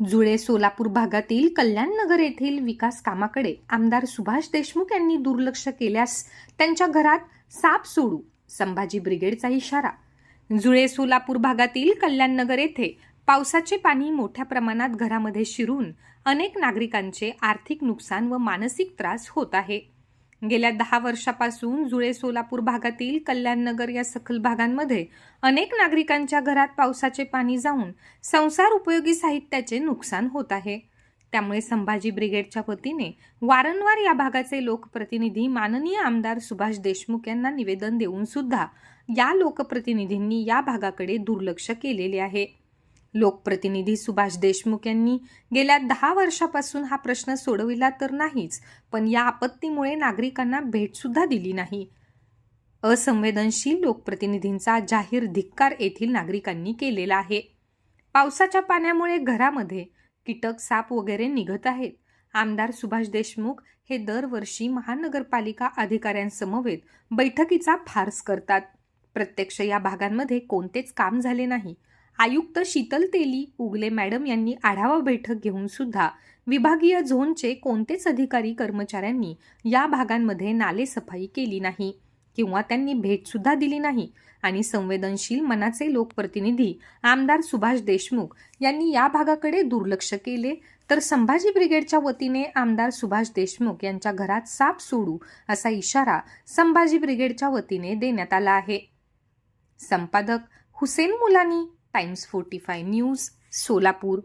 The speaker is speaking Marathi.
जुळे सोलापूर भागातील कल्याणनगर येथील विकास कामाकडे आमदार सुभाष देशमुख यांनी दुर्लक्ष केल्यास त्यांच्या घरात साप सोडू संभाजी ब्रिगेडचा इशारा. जुळे सोलापूर भागातील कल्याणनगर येथे पावसाचे पाणी मोठ्या प्रमाणात घरामध्ये शिरून अनेक नागरिकांचे आर्थिक नुकसान व मानसिक त्रास होत आहे. गेल्या दहा वर्षापासून जुळे सोलापूर भागातील कल्याणनगर या सखल भागांमध्ये अनेक नागरिकांच्या घरात पावसाचे पाणी जाऊन संसार उपयोगी साहित्याचे नुकसान होत आहे. त्यामुळे संभाजी ब्रिगेडच्या वतीने वारंवार या भागाचे लोकप्रतिनिधी माननीय आमदार सुभाष देशमुख यांना निवेदन देऊन सुद्धा या लोकप्रतिनिधींनी या भागाकडे दुर्लक्ष केलेले आहे. लोकप्रतिनिधी सुभाष देशमुख यांनी गेल्या दहा वर्षापासून हा प्रश्न सोडविला तर नाहीच पण या आपत्तीमुळे नागरिकांना भेटसुद्धा दिली नाही. असंवेदनशील लोकप्रतिनिधींचा जाहीर धिक्कार येथील नागरिकांनी केलेला आहे. पावसाच्या पाण्यामुळे घरामध्ये कीटक साप वगैरे निघत आहेत. आमदार सुभाष देशमुख हे दरवर्षी महानगरपालिका अधिकाऱ्यांसमवेत बैठकीचा फार्स करतात. प्रत्यक्ष या भागांमध्ये कोणतेच काम झाले नाही. आयुक्त शीतल तेली उगले मॅडम यांनी आढावा बैठक घेऊन सुद्धा विभागीय झोनचे कोणतेच अधिकारी कर्मचाऱ्यांनी या भागांमध्ये नालेसफाई केली नाही किंवा त्यांनी भेटसुद्धा दिली नाही. आणि संवेदनशील मनाचे लोकप्रतिनिधी आमदार सुभाष देशमुख यांनी या भागाकडे दुर्लक्ष केले. तर संभाजी ब्रिगेडच्या वतीने आमदार सुभाष देशमुख यांच्या घरात साप सोडू असा इशारा संभाजी ब्रिगेडच्या वतीने देण्यात आला आहे. संपादक Hussain Mulani Times forty five News Solapur.